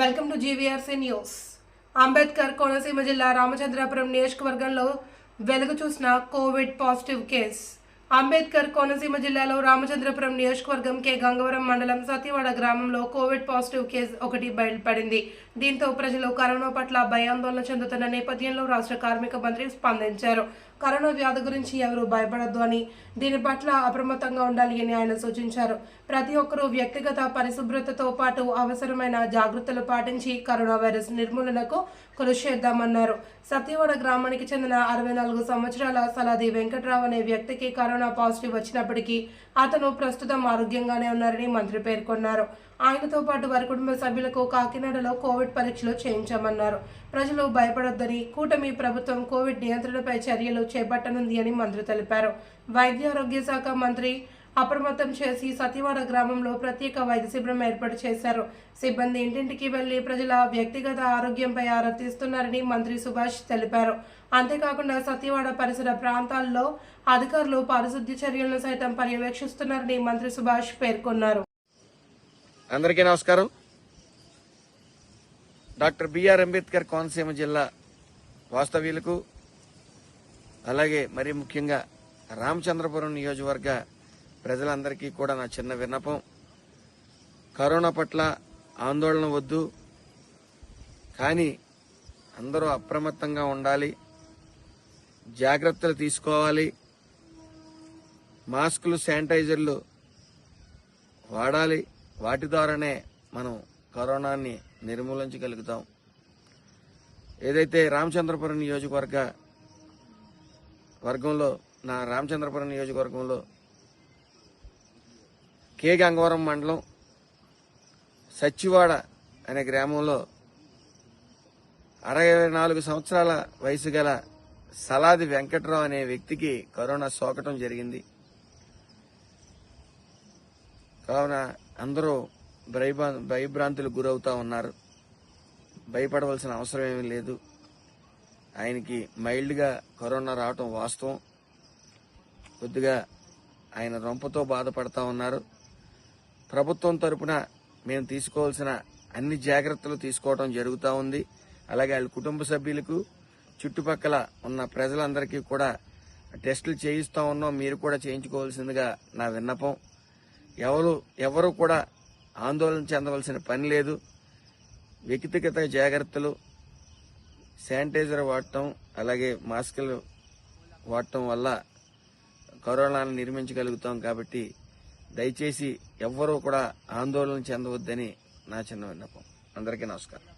Welcome to GVRC news. Ambedkar Konaseema జిల్లా రామచంద్రాపురం నియోజకవర్గంలో వెలుగు చూసిన covid positive case. Ambedkar Konaseema జిల్లాలో రామచంద్రపురం నియోజకవర్గం కె గంగవరం మండలం సత్యవాడ గ్రామంలో కోవిడ్ పాజిటివ్ కేసు ఒకటి బయటపడింది దీంతో ప్రజలు కరోనా పట్ల భయాందోళన చెందుతున్న నేపథ్యంలో రాష్ట్ర కార్మిక మంత్రి స్పందించారు. కరోనా వ్యాధి గురించి ఎవరూ భయపడద్దు అని దీని పట్ల అప్రమత్తంగా ఉండాలి అని ఆయన సూచించారు. ప్రతి ఒక్కరూ వ్యక్తిగత పరిశుభ్రతతో పాటు అవసరమైన జాగ్రత్తలు పాటించి కరోనా వైరస్ నిర్మూలనకు కృషి చేద్దామన్నారు. సత్యవాడ గ్రామానికి చెందిన అరవై నాలుగు సంవత్సరాల సలాది వెంకట్రావు అనే వ్యక్తికి కరోనా పాజిటివ్ వచ్చినప్పటికీ అతను ప్రస్తుతం ఆరోగ్యంగానే ఉన్నారని మంత్రి పేర్కొన్నారు. ఆయనతో పాటు వారి కుటుంబ సభ్యులకు కాకినాడలో కోవిడ్ పరీక్షలు చేయించామన్నారు. ప్రజలు భయపడొద్దని కూటమి ప్రభుత్వం కోవిడ్ నియంత్రణపై చర్యలు చేపట్టనుంది అని మంత్రి తెలిపారు. వైద్య ఆరోగ్య శాఖ మంత్రి అప్రమత్తం చేసి సత్యవాడ గ్రామంలో ప్రత్యేక వైద్య శిబిరం ఏర్పాటు చేశారు. సిబ్బంది ఇంటింటికి వెళ్ళి ప్రజల వ్యక్తిగత ఆరోగ్యంపై ఆరా తీస్తున్నారని మంత్రి సుభాష్ తెలిపారు. అంతేకాకుండా సత్యవాడ పరిసర ప్రాంతాల్లో అధికారులు పారిశుద్ధ్య చర్యలను సైతం పర్యవేక్షిస్తున్నారని మంత్రి సుభాష్ పేర్కొన్నారు. అందరికీ నమస్కారం. డాక్టర్ బిఆర్ అంబేద్కర్ కోనసీమ జిల్లా వాస్తవ్యులకు అలాగే మరి ముఖ్యంగా రామచంద్రపురం నియోజకవర్గ ప్రజలందరికీ కూడా నా చిన్న విన్నపం. కరోనా పట్ల ఆందోళన వద్దు. కానీ అందరూ అప్రమత్తంగా ఉండాలి. జాగ్రత్తలు తీసుకోవాలి. మాస్కులు శానిటైజర్లు వాడాలి. వాటి ద్వారానే మనం కరోనాని నిర్మూలించగలుగుతాం. ఏదైతే రామచంద్రపురం నియోజకవర్గ వర్గంలో నా రామచంద్రపురం నియోజకవర్గంలో కే గంగవరం మండలం సచ్చివాడ అనే గ్రామంలో అరవై నాలుగు సంవత్సరాల వయసు గల సలాది వెంకట్రావు అనే వ్యక్తికి కరోనా సోకటం జరిగింది. కావున అందరూ భయభా భయభ్రాంతులకు గురవుతూ ఉన్నారు. భయపడవలసిన అవసరం ఏమీ లేదు. ఆయనకి మైల్డ్గా కరోనా రావటం వాస్తవం. కొద్దిగా ఆయన రొంపతో బాధపడతా ఉన్నారు. ప్రభుత్వం తరపున మేము తీసుకోవాల్సిన అన్ని జాగ్రత్తలు తీసుకోవడం జరుగుతూ ఉంది. అలాగే వాళ్ళ కుటుంబ సభ్యులకు చుట్టుపక్కల ఉన్న ప్రజలందరికీ కూడా టెస్టులు చేయిస్తూ ఉన్నాం. మీరు కూడా చేయించుకోవాల్సిందిగా నా విన్నపం. ఎవరు ఎవరు కూడా ఆందోళన చెందవలసిన పని లేదు. వ్యక్తిగత జాగ్రత్తలు శానిటైజర్ వాడటం అలాగే మాస్కులు వాడటం వల్ల కరోనాను నిర్మించగలుగుతాం కాబట్టి దయచేసి ఎవ్వరూ కూడా ఆందోళన చెందవద్దని నా చిన్న విన్నపం. అందరికీ నమస్కారం.